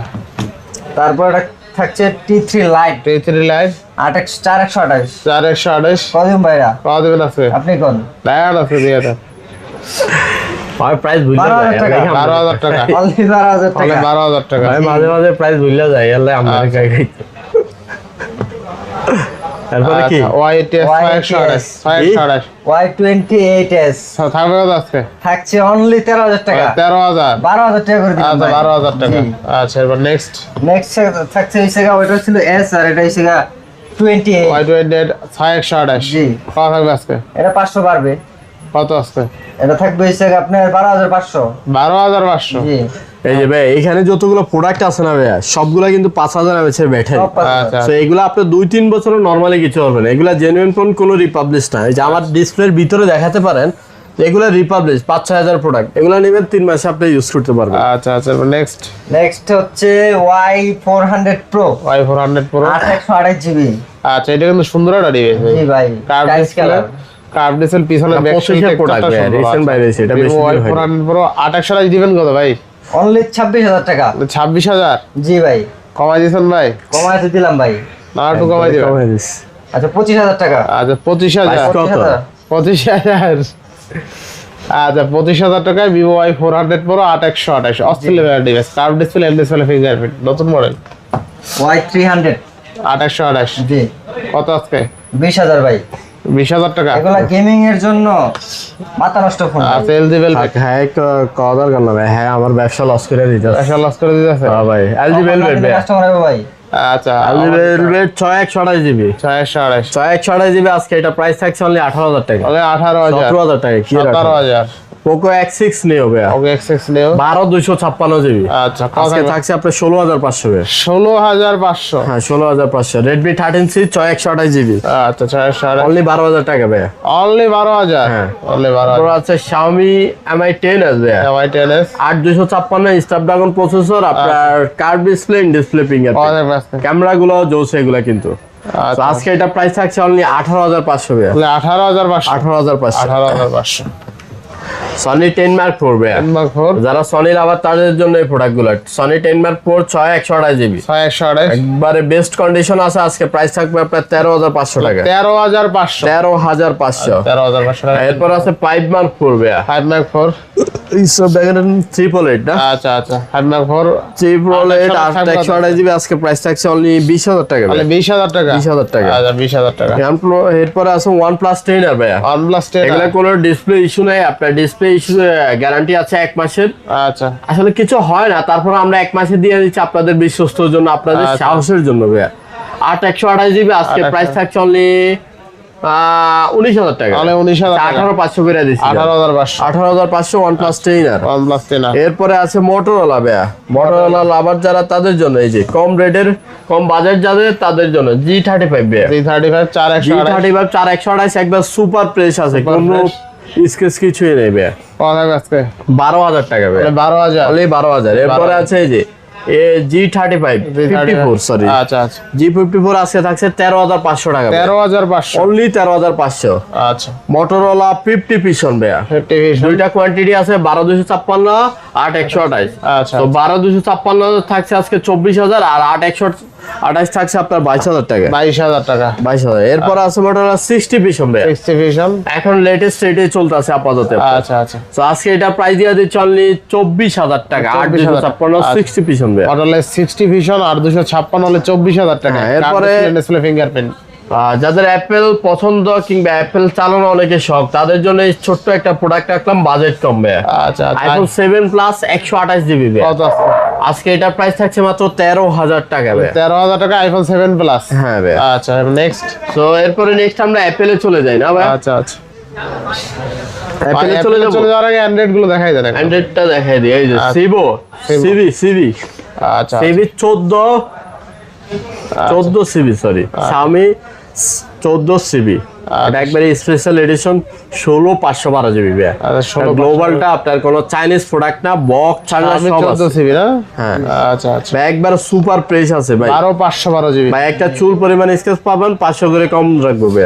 তারপর থাকছে T three lite T three lite আট একশো চার একশো আঠাইশ চার একশো আঠাশ। কদিন ভাইরা কত দেবেন আজকে? আপনি কোন? আছে দিয়ে দেন। আর প্রাইস ভুলে যায় টাকা। দেখে বারো হাজার টাকা। অনলি বারো হাজার তাহলে টাকা। বারো হাজার টাকা। ভাই মাঝে মাঝে প্রাইস ভুলে যায় আল্লাহ আমরা আচ্ছা। গাই তারপরে কি? থাকবে কত আজকে? থাকছে অনলি তেরো হাজার টাকা। তেরো হাজার। বারো হাজার টাকা করে আচ্ছা দিলাম বারো হাজার টাকা। আচ্ছা এবার নেক্সট নেক্সট থাকছে এই জায়গা ওইটা ছিল এস আর এটা এই জায়গা twenty eight Y twenty eight ছয় একশো আঠাশ। জি। কত থাকবে আজকে? এটা পাঁচশো বাড়বে। কত আজকে এটা থাকবে জায়গা আপনার বারো হাজার পাঁচশো। বারো হাজার পাঁচশো। জি। এই যে ভাই এখানে যতগুলো প্রোডাক্ট আছে না ভাইয়া সবগুলা কিন্তু পাঁচ হাজার এমএচের ব্যাটারি। আচ্ছা তো এগুলো আপনি দুই তিন বছর নর্মালি কিছু হবে না। এগুলা জেনুইন ফোন কোনো রিপাবলিশ না। এই যে আমার ডিসপ্লের ভিতরে দেখাতে পারেন এগুলো রিপাবলিশ পাঁচ ছয় হাজার প্রোডাক্ট এগুলো নেবেন তিন মাসে আপনি ইউজ করতে পারবেন। আচ্ছা আচ্ছা নেক্সট নেক্সট হচ্ছে Y four hundred pro Y four hundred pro আট একশো আঠাশ জিবি আচ্ছা এটা কিন্তু সুন্দর একটা ডিভাইস ভাই। কার্ভ টাইস ডিসপ্লে কালার কার্ভ পিছনে ব্যাক ভাই, recent বাইরে হয়েছে, এটা বেশি হান্ড্রেড প্রো আট একশো আঠাশ দিবেন কত ভাই? অনলি ছাব্বিশ হাজার টাকা। ছাব্বিশ হাজার? জি ভাই। কমাই দিয়েছেন ভাই? কমাইতে দিলাম ভাই। না একটু কমাই দিবেন। কমাই দিচ্ছি। আচ্ছা পঁচিশ হাজার টাকা। আচ্ছা পঁচিশ হাজার। কত? পঁচিশ হাজার। পঁচিশ হাজার আচ্ছা পঁচিশ হাজার টাকায় Vivo Y four hundred pro আট একশো আঠাশ Australia device curve display L display fingerprint নতুন মডেল ওয়াই থ্রি হান্ড্রেড আঠাশশো আঠাশ। জি। কত আজকে? বিশ হাজার ভাই। বিশ হাজার টাকা। এগুলা গেমিং এর জন্য মাথা নষ্ট ফোন আচ্ছা এলজি হ্যাঁ ক- কওয়া দরকার না ভাই। হ্যাঁ আমার ব্যবসা লস করে দিতে ব্যবসা লস করে দিতেছে? হ্যাঁ ভাই। এলজি ভাই কাস্টমার হবে ভাই। আচ্ছা ছয় একশো আঠাশ জিবি। ছয় একশো আঠাশ। ছয় একশো আঠাশ জিবি আজকে। এটা প্রাইস থাকছে অনলি আঠারো হাজার টাকা। আঠারো হাজার। সতেরো হাজার টাকা কি সতেরো হাজার। পোকো এক্স সিক্স নেও বারো দুইশো ছাপ্পান্ন জিবি। আচ্ছা আজকে থাকছে আপনার ষোলো হাজার পাঁচশো ষোলো হাজার পাঁচশো। হ্যাঁ ষোলো হাজার পাঁচশো। রেডমি থার্টিন সি ছয় একশো আঠাশ জিবি। আচ্ছা ছয় একশো আঠাশ। অনলি বারো হাজার টাকা ভাই অনলি বারো হাজার? হ্যাঁ। অনলি বারো হাজার। আছে শাওমি এমআই টেন আসবে এমআই টেন এস আট দুইশো ছাপ্পান্ন স্ন্যাপড্রাগন প্রসেসর আপনার curve display display finger camera গুলো জোস এগুলা কিন্তু। আচ্ছা। আজকে এটা প্রাইস থাকছে অনলি আঠারো হাজার পাঁচশো ভাইয়া। আঠারো হাজার পাঁচশো। আঠারো হাজার পাঁচশো। আঠারো হাজার পাঁচশো। সনি টেন মার্ক ফোর যারা সনির আবার তাদের জন্য এই প্রোডাক্টগুলো সনি টেন মার্ক ফোর ছয় একশো আঠাশ জিবি ছয় একশো আঠাশ। একবারে বেস্ট কন্ডিশন আছে আজকে। প্রাইস থাকবে আপনার তেরো হাজার পাঁচশো টাকা। তেরো হাজার পাঁচশো। তেরো হাজার পাঁচশো। তেরো হাজার পাঁচশো টাকা। এরপর আছে ফাইভ মার্ক ফোর ভাইয়া। Five mark four triple eight না? আচ্ছা আচ্ছা। Five mark four triple eight একশো জিবি আজকে প্রাইস থাকছে অনলি বিশ হাজার টাকা তাহলে বিশ হাজার টাকা? 20,000 টাকা। আচ্ছা বিশ হাজার টাকা। এরপরে আছে ওয়ান প্লাস টেন আর ভাইয়া। ওয়ান প্লাস টেন এগুলো কোনো ডিসপ্লে ইস্যু নেই আপনার ডিসপ্লে ইস্যু গ্যারান্টি আছে এক মাসের। আচ্ছা। আসলে কিছু হয় না তারপর আমরা এক মাসে দিয়ে দিচ্ছি আপনাদের বিশ্বস্তর জন্য আপনাদের আচ্ছা। সাহসের জন্য ভাইয়া। আট একশো আঠাশ জিবি আজকে প্রাইস থাকছে অনলি উনিশ হাজার টাকা। উনিশ হাজার আঠারো পাঁচশো করে দিচ্ছি আঠারো হাজার পাঁচশো। আঠারো হাজার পাঁচশো one plus ten one plus ten এরপরে আছে মোটরওয়ালা ভাইয়া। মোটরওয়ালা লাভার যারা তাদের জন্য এই যে কম রেটের কম বাজেট যাদের তাদের জন্য। জি থার্টি ফাইভ ভাইয়া। থ্রি থার্টি ফাইভ চার জি একশো থার্টি ফাইভ চার একশো একবার সুপার প্রেস আছে। কোনো। স্কেচ কিছুই নেই ভাইয়া। বারো হাজার টাকা ভাইয়া। বারো হাজার। অনলি বারো হাজার। এরপরে 12,000 আছে এই যে A G thirty five fifty four sorry আচ্ছা আচ্ছা। জি ফিফটি ফোর আজকে থাকছে তেরো হাজার পাঁচশো টাকা তেরো হাজার পাঁচশো। অনলি তেরো হাজার পাঁচশো। আচ্ছা। মোটরওয়ালা ফিফটি পিছন ভাইয়া। ফিফটি দুইটা কোয়ান্টিটি আছে বারো দুশো ছাপ্পান্ন আট একশো আঠাইশ আচ্ছা তো বারো দুশো ছাপ্পান্ন থাকছে আজকে চব্বিশ হাজার আর আট একশো আঠাইশ থাকছে আপনার বাইশ হাজার টাকা। বাইশ হাজার টাকা। বাইশ হাজার। এরপর আছে সিক্সটি পিছন ভাইয়া। সিক্সটি ভিশন এখন লেটেস্ট রেটে চলতেছে আপাতত আচ্ছা আচ্ছা। তো আজকে এটা প্রাইস দিয়ে দিচ্ছে অনলি চব্বিশ হাজার টাকা আট দুশো 24,000 ছাপ্পান্ন। সিক্সটি মডেলে সিক্সটি ভিশন আর দুশো ছাপ্পান্ন হলে চব্বিশ হাজার টাকা। হ্যাঁ, এরপরে- ডিসপ্লে ফিঙ্গারপ্রিন্ট যাদের অ্যাপেল পছন্দ কিংবা অ্যাপেল চালানো অনেকে শখ তাদের জন্য এই ছোট্ট একটা প্রোডাক্ট রাখলাম বাজেট কমবে আচ্ছা আচ্ছা। আইফোন সেভেন প্লাস একশো আঠাশ জিবি কত আছে? আজকে এটার প্রাইস থাকছে মাত্র তেরো হাজার টাকা ভাই। তেরো হাজার টাকা আইফোন সেভেন প্লাস হ্যাঁ ভাই। আচ্ছা নেক্সট তো এরপরে নেক্সট আমরা অ্যাপেলে চলে যাই না ভাই? আচ্ছা আচ্ছা। অ্যাপেলে চলে চলে যাব। চলে যাওয়ার আগে অ্যান্ড্রয়েডগুলো দেখাই দেন অ্যান্ড্রয়েডটা দেখাই দিই এই যে সিবো। সিভি সিভি আচ্ছা সিভি চোদ্দ চোদ্দ সিবি সরি স্বামী চোদ্দ সিবি এটা একবারে স্পেশাল এডিশন ষোলো পাঁচশো বারো জিবি ভাই আচ্ছা, 16 গ্লোবালটা আপনার কোনো চাইনিজ প্রোডাক্ট না বক আমি সব না? হ্যাঁ। আচ্ছা আচ্ছা। একবার সুপার প্রেস আছে ভাই। বারো পাঁচশো বারো জিবি ভাই একটা চুল পরিমাণ স্কেচ পাবেন পাঁচশো করে কম রাখব ভাই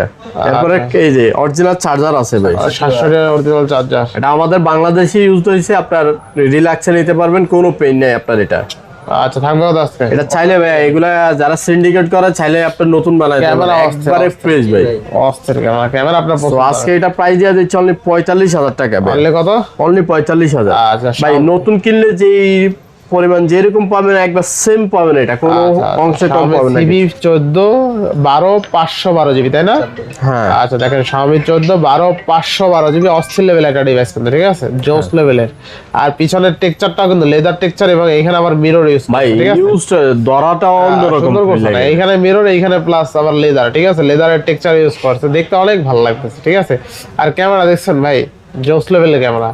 এরপরে আচ্ছা। এই যে অরিজিনাল চার্জার আছে ভাই। সাতশো টাকা অরিজিনাল চার্জার এটা আমাদের বাংলাদেশে ইউজ হয়েছে আপনার রিল্যাক্সে নিতে পারবেন কোনো পেইন নেই আপনার এটা। আচ্ছা থাকবে কত আজকে এটা চাইলে ভাই এগুলা যারা সিন্ডিকেট করে চাইলে আপনার নতুন বানাই ক্যামেরা একবারে। ফ্রেশ ভাই। অস্থির ক্যামেরা ক্যামেরা আপনার তো আজকে এটা প্রাইস দিয়ে দিচ্ছি অনলি পঁয়তাল্লিশ হাজার টাকা ভাই। অনলি কত? অনলি পঁয়তাল্লিশ হাজার। আচ্ছা, ভাই নতুন কিনলে যে পরিমাণ যেরকম পাবেন একবার সেম পাবেন এটা। কোনো আচ্ছা, অংশে কম পাবেন না সিবি চোদ্দ বারো পাঁচশো বারো জিবি তাই না? হ্যাঁ। আচ্ছা দেখেন Xiaomi চোদ্দ বারো পাঁচশো বারো জিবি অস্থির লেভেল একটা ডিভাইস কিন্তু ঠিক আছে? জোস লেভেলের আর পিছনের টেক্সচারটাও কিন্তু লেদার টেক্সচার এবং এখানে আবার মিরর ইউজ ভাই ঠিক আছে? ইউজ ধরাটা অন্যরকম না। লাগে। এইখানে মিরর এখানে প্লাস আবার লেদার ঠিক আছে? লেদারের টেক্সচার ইউজ করছে দেখতে অনেক ভালো লাগতেছে ঠিক আছে? আর ক্যামেরা দেখছেন ভাই জোস লেভেলের ক্যামেরা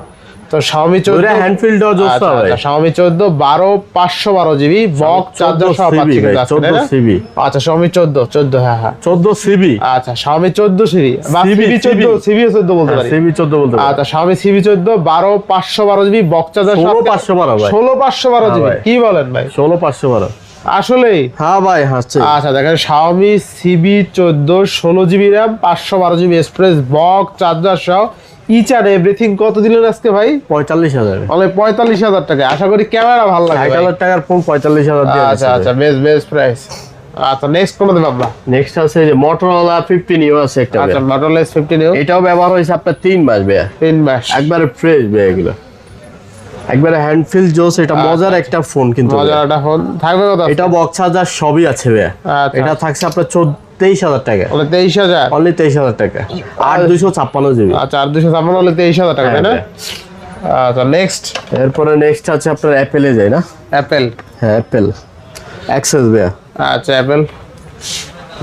তো Xiaomi চোদ্দ ওটা হ্যান্ড ফিলটাও জোস আচ্ছা, ভাই Xiaomi চোদ্দ বারো পাঁচশো বারো জিবি বক চার্জার সহ পাচ্ছি কিন্তু আজকে, 14 না? CB আচ্ছা Xiaomi চোদ্দ চোদ্দ হ্যাঁ হ্যাঁ। চোদ্দ সিবি? আচ্ছা Xiaomi চোদ্দ সিবি। বা CB, সিবি চোদ্দ CB সিবি চোদ্দ বলতে পারি। সিবি চোদ্দ বলতে পারি। আচ্ছা Xiaomi সিবি চোদ্দ বারো পাঁচশো বারো জিবি বক চার্জার 16 512 ভাই। ষোলো পাঁচশো বারো হ্যাঁ জিবি কি বলেন ভাই? ষোলো পাঁচশো বারো। আসলেই? হ্যাঁ ভাই হাসছে। আচ্ছা দেখেন Xiaomi সিবি চোদ্দ ষোলো জিবি র্যাম পাঁচশো বারো জিবি এক্সপ্রেস বক চার্জার সহ ইচ আর এভরিথিং কত দিলেন আজকে ভাই? পঁয়তাল্লিশ হাজার। অনেক পঁয়তাল্লিশ হাজার টাকা। আশা করি ক্যামেরা ভালো লাগে। হাজার টাকার ফোন পঁয়তাল্লিশ হাজার আচ্ছা আচ্ছা বেস্ট বেস্ট প্রাইস আচ্ছা নেক্সট কোন দেব আমরা নেক্সট আছে যে মোটরোলা ফিফটিন ইউ আছে একটা আচ্ছা এটাও ব্যবহার আপনার মাস ভাইয়া। মাস। একবারে ফ্রেশ এগুলো। একবারে হ্যান্ডফিল জোস এটা মজার একটা ফোন কিন্তু মজার একটা ফোন থাকবে এটা বক্স চার্জার সবই আছে ভাইয়া। আচ্ছা। এটা থাকছে আপনার তেইশ হাজার টাকা। বলে তেইশ হাজার? অনলি তেইশ হাজার টাকা। আর দুশো ছাপ্পান্ন জিবি। আচ্ছা আর দুশো ছাপ্পান্ন হলে তেইশ হাজার টাকা তাই না? হ্যাঁ, আচ্ছা নেক্সট এরপরে নেক্সট আছে আপনার অ্যাপেলে যায় না? অ্যাপেল হ্যাঁ অ্যাপেল অ্যাক্সেস ভাইয়া। আচ্ছা অ্যাপেল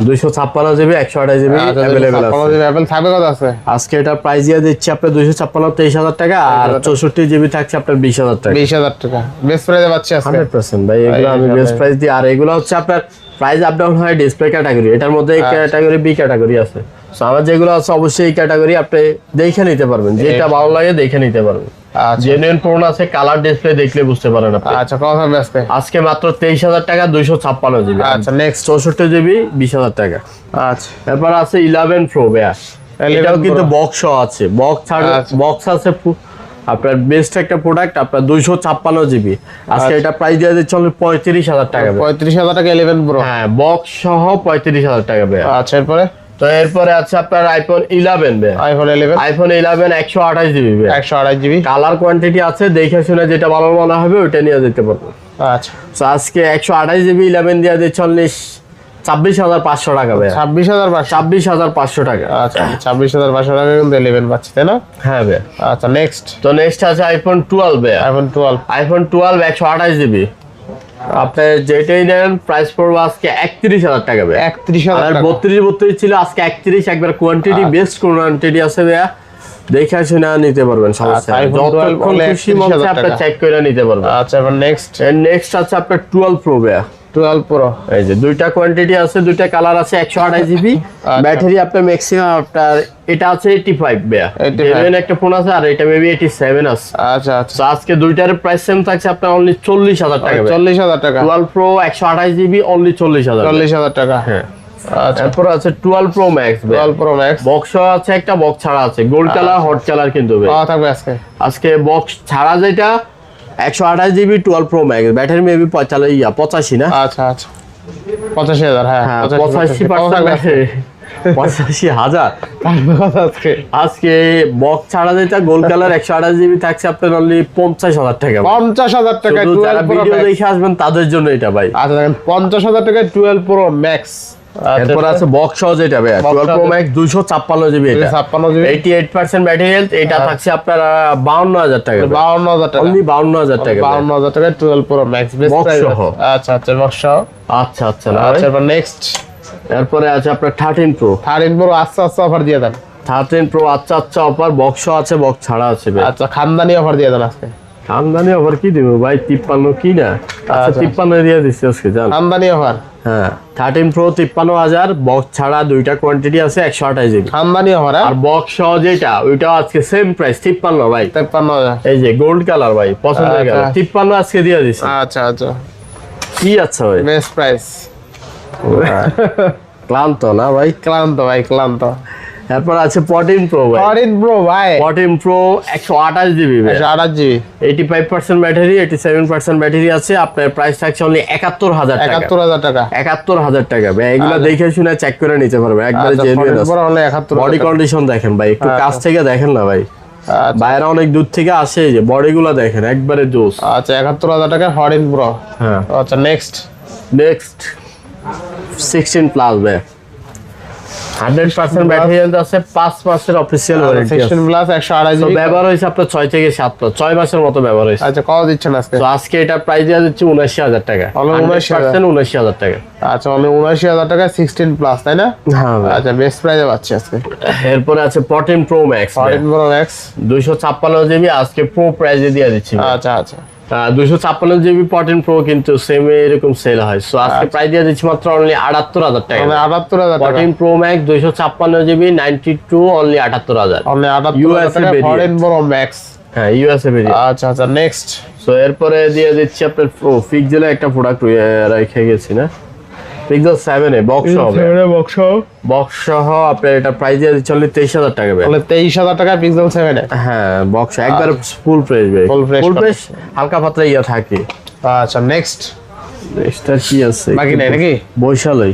দুইশো ছাপ্পান্ন জিবি একশো আঠাশ জিবি আচ্ছা অ্যাভেলেবেল আছে। অ্যাপেল থাকবে কত আছে? আজকে এটা প্রাইস দিয়ে দিচ্ছি আপনার দুইশো ছাপ্পান্ন তেইশ হাজার টাকা আর চৌষট্টি জিবি থাকছে আপনার বিশ হাজার টাকা। বিশ হাজার টাকা। বেস্ট প্রাইসে পাচ্ছি হান্ড্রেড পার্সেন্ট ভাই এগুলো আমি বেস্ট। প্রাইস দিই। আর এগুলো হচ্ছে আপনার প্রাইস আপ ডাউন হয় ডিসপ্লে ক্যাটাগরি এটার মধ্যে আচ্ছা। ক্যাটাগরি বি ক্যাটাগরি আছে। তো আমার যেগুলো আছে অবশ্যই এই ক্যাটাগরি আপনি দেখে নিতে পারবেন যেটা ভালো লাগে দেখে নিতে পারবেন। আচ্ছা। জেনুইন ফোন আছে কালার ডিসপ্লে দেখলে বুঝতে পারেন আপনি। আচ্ছা কত থাকবে আজকে। আজকে মাত্র তেইশ হাজার টাকা দুইশো ছাপ্পান্ন জিবি আচ্ছা নেক্সট চৌষট্টি জিবি বিশ হাজার টাকা। আচ্ছা। এরপর আছে ইলেভেন প্রো বেয়া। এটাও কিন্তু বক্স আছে। বক্স ছাড়া আচ্ছা। বক্স আছে আপনার বেস্ট একটা প্রোডাক্ট আপনার দুইশো ছাপ্পান্ন জিবি আজকে আচ্ছা। এটা প্রাইস দিয়ে দিচ্ছে only পঁয়ত্রিশ হাজার টাকা পঁয়ত্রিশ হাজার টাকা ইলেভেন প্রো হ্যাঁ বক্স সহ পঁয়ত্রিশ হাজার টাকা আচ্ছা এরপরে? তো এরপরে আছে আপনার iPhone eleven iPhone eleven iPhone eleven একশো আঠাশ জিবি একশো আড়াই জিবি কালার কোয়ান্টিটি আছে দেখে শুনে যেটা ভালো মনে হবে ওইটা নিয়ে যেতে পারব। আচ্ছা। তো আজকে একশো আঠাশ জিবি ইলেভেন দিয়ে দিচ্ছে চল্লিশ ছাব্বিশ হাজার পাঁচশো টাকা ছাব্বিশ হাজার ছাব্বিশ হাজার পাঁচশো টাকা। আচ্ছা ছাব্বিশ হাজার পাঁচশো টাকা কিন্তু ইলেভেন পাচ্ছি তাই না? হ্যাঁ ভাইয়া। আচ্ছা নেক্সট তো নেক্সট আছে iPhone twelve iPhone twelve iPhone twelve একশো আঠাশ জিবি আপনি যেটাই নেন প্রাইস পড়ব আজকে একত্রিশ হাজার টাকা একত্রিশ হাজার বত্রিশ বত্রিশ ছিল আজকে একত্রিশ একবার কোয়ান্টিটি বেস্ট কোয়ান্টিটি আছে ভাইয়া। দেখে শুনে নিতে পারবেন সমস্যা আচ্ছা, নেই। iPhone 12 যতক্ষণ খুশি মন 31,000 চায় আপনি চেক করে নিতে পারবেন। আচ্ছা এবার নেক্সট নেক্সট আছে আপনার টুয়েলভ প্রো ভাইয়া। টুয়েলভ প্রো এই যে দুইটা কোয়ান্টিটি আছে দুইটা কালার আছে একশো আঠাশ জিবি আচ্ছা। ব্যাটারি আপনার ম্যাক্সিমাম আপনার এটা আছে এইটি ফাইভ ভাইয়া। 85 জেনুইন একটা ফোন আছে আর এটা মেবি এইটি সেভেন আছে। আচ্ছা আচ্ছা। আজকে দুইটার প্রাইস সেম থাকছে আপনার অনলি চল্লিশ হাজার টাকা চল্লিশ হাজার টাকা। টুয়েলভ প্রো একশো আঠাশ জিবি অনলি চল্লিশ হাজার। চল্লিশ হাজার টাকা। হ্যাঁ। আচ্ছা। তারপর আছে twelve pro max twelve pro max box আছে একটা বক্স ছাড়া আছে। গোল্ড কালার হট কালার কিন্তু থাকবে আজকে। আজকে বক্স ছাড়া যেটা একশো আঠাশ GB twelve pro max battery maybe পঁয়তাল্লিশ ইয়া পঁচাশি না? আচ্ছা আচ্ছা। পঁচাশি হাজার হ্যাঁ হ্যাঁ পঁচাশি, পঁচাশি। পঁচাশি। আজকে? হাজার। আজকে। ছাড়া যেটা গোল্ড কালার একশো আঠাশ জিবি থাকছে আপনার অনলি পঞ্চাশ হাজার টাকা। পঞ্চাশ হাজার টাকা যারা ভিডিও দেখে আসবেন তাদের জন্য এটা ভাই। আচ্ছা দেখেন পঞ্চাশ হাজার টাকায় টুয়েলভ প্রো ম্যাক্স। এরপর আছে বক্স সহ যেটা ভাই Box টুয়েলভ প্রো ম্যাক্স দুইশো ছাপ্পান্ন জিবি এটা। GB eighty eight percent battery health এটা থাকছে আপনার বাউন্ন হাজার টাকা বাউন্ন হাজার টাকা। অনলি বাউন্ন হাজার টাকা ভাই। বাউন্ন হাজার টাকায় টুয়েলভ প্রো ম্যাক্স প্রাইস। আচ্ছা আচ্ছা বক্স সহ। আচ্ছা আচ্ছা আচ্ছা এবার নেক্সট এরপরে আছে আপনার থার্টিন প্রো থার্টিন প্রো আস্তে আস্তে অফার দিয়ে দেন। থার্টিন প্রো আচ্ছা আচ্ছা অফার বক্স আছে বক্স ছাড়া আছে আচ্ছা খানদানি অফার দিয়ে দেন আজকে। আমদানি অফার কি দিব? ভাই তিপ্পান্ন কি না? আচ্ছা আচ্ছা। তিপ্পান্ন দিয়ে দিচ্ছি আজকে জান। খানদানি অফার? হ্যাঁ থার্টিন প্রো তিপ্পান্ন হাজার বক্স ছাড়া দুইটা কোয়ান্টিটি আছে একশো আঠাশ জিবি খানদানি অফার আর বক্স সহ যেটা ওইটাও আজকে সেম প্রাইস তিপ্পান্ন ভাই। তেপ্পান্ন এই যে গোল্ড কালার ভাই পছন্দের আচ্ছা। কালার তিপ্পান্ন আজকে দিয়ে দিচ্ছি আচ্ছা আচ্ছা। কি আচ্ছা ভাই? বেস্ট প্রাইস *laughs* ক্লান্ত না ভাই? ক্লান্ত ভাই ক্লান্ত। এরপর আছে ফোরটিন প্রো ভাই। থার্টিন প্রো ভাই। ফোরটিন প্রো একশো আঠাশ জিবি একশো আঠাশ GB eighty five percent battery eighty seven percent battery আছে। আপনার প্রাইস থাকছে অনলি একাত্তর হাজার টাকা। একাত্তর হাজার টাকা। একাত্তর হাজার টাকা ভাই। এগুলো দেখে শুনে চেক করে নিতে পারবে। একবারে আচ্ছা জেনুইন 14 Pro হলে একাত্তর বডি কন্ডিশন দেখেন ভাই। একটু কাছ থেকে দেখেন না ভাই। আচ্ছা। বাইরে অনেক দূর থেকে আসে এই যে বডি গুলা দেখেন একবারে জোস। আচ্ছা একাত্তর হাজার টাকা ফর্টিন প্রো হ্যাঁ। আচ্ছা নেক্সট নেক্সট সিক্সটিন প্লাস ভাই। হান্ড্রেড পার্সেন্ট ব্যাটারি হেলথ আছে পাঁচ মাসের অফিসিয়াল ওয়ারেন্টি সিক্সটিন প্লাস একশো তো জিবি ব্যবহার হয়েছে আপনার ছয় থেকে সাত মাস ছয় মাসের মতো ব্যবহার হয়েছে। আচ্ছা কত দিচ্ছেন আজকে? তো আজকে এটা প্রাইস দেওয়া যাচ্ছে উনাশি হাজার টাকা। Over 79,000 উনাশি হাজার টাকা। আচ্ছা মানে উনআশি হাজার টাকা সিক্সটিন প্লাস তাই না? হ্যাঁ। আচ্ছা বেস্ট প্রাইসে পাচ্ছি আজকে। এরপরে আছে fourteen pro max fourteen pro max দুইশো ছাপ্পান্ন জিবি আজকে প্রো প্রাইজে দিয়ে দিচ্ছি আচ্ছা আচ্ছা। দুইশো ছাপ্পান্ন জিবি পটেন প্রো কিন্তু সেম এরকম সেল হয়। সো আজকে প্রায় দিয়ে দিচ্ছি মাত্র অনলি আটাত্তর হাজার টাকা। আটাত্তর হাজার পটেন প্রো ম্যাক্স দুইশো ছাপ্পান্ন জিবি নাইনটি টু অনলি আটাত্তর হাজার। ম্যাক্স হ্যাঁ ইউএসএ ভেরিয়েন্ট আচ্ছা আচ্ছা নেক্সট সো এরপরে দিয়ে দিচ্ছি আপনার প্রো পিক্সেলে একটা প্রোডাক্ট রেখে গেছি না? পিক্সেল সেভেন এ বক্স হবে। বক্স বক্স সহ আপনার এটা প্রাইস দিয়ে দিচ্ছি টাকা ভাই। তাহলে তেইশ হাজার টাকা পিক্সেল সেভেনে হ্যাঁ বক্স একবার ফুল ভাই price ফুল? প্রাইস হালকা পাতলা ইয়া থাকে। আচ্ছা নেক্সট এটা কি আছে? বাকি নাই নাকি? বৈশালই।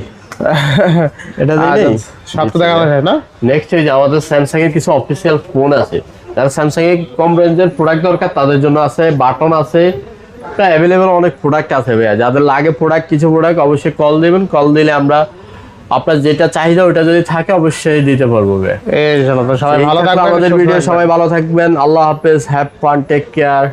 *laughs* এটা দিই সব তো দেখা যায় না? নেক্সট এই যে আমাদের স্যামসাং এর কিছু অফিসিয়াল ফোন আছে। যারা স্যামসাং এর কম রেঞ্জের প্রোডাক্ট দরকার তাদের জন্য আছে বাটন আছে প্রায় অ্যাভেলেবেল অনেক প্রোডাক্ট আছে ভাইয়া। যাদের লাগে প্রোডাক্ট কিছু প্রোডাক্ট অবশ্যই কল দেবেন। কল দিলে আমরা আপনার যেটা চাহিদা ওটা যদি থাকে অবশ্যই দিতে পারব ভাইয়া। ইনশাআল্লাহ তো সবাই ভালো থাকবেন আমাদের ভিডিও সবাই ভালো থাকবেন। আল্লাহ হাফেজ হ্যাভ ফান টেক কেয়ার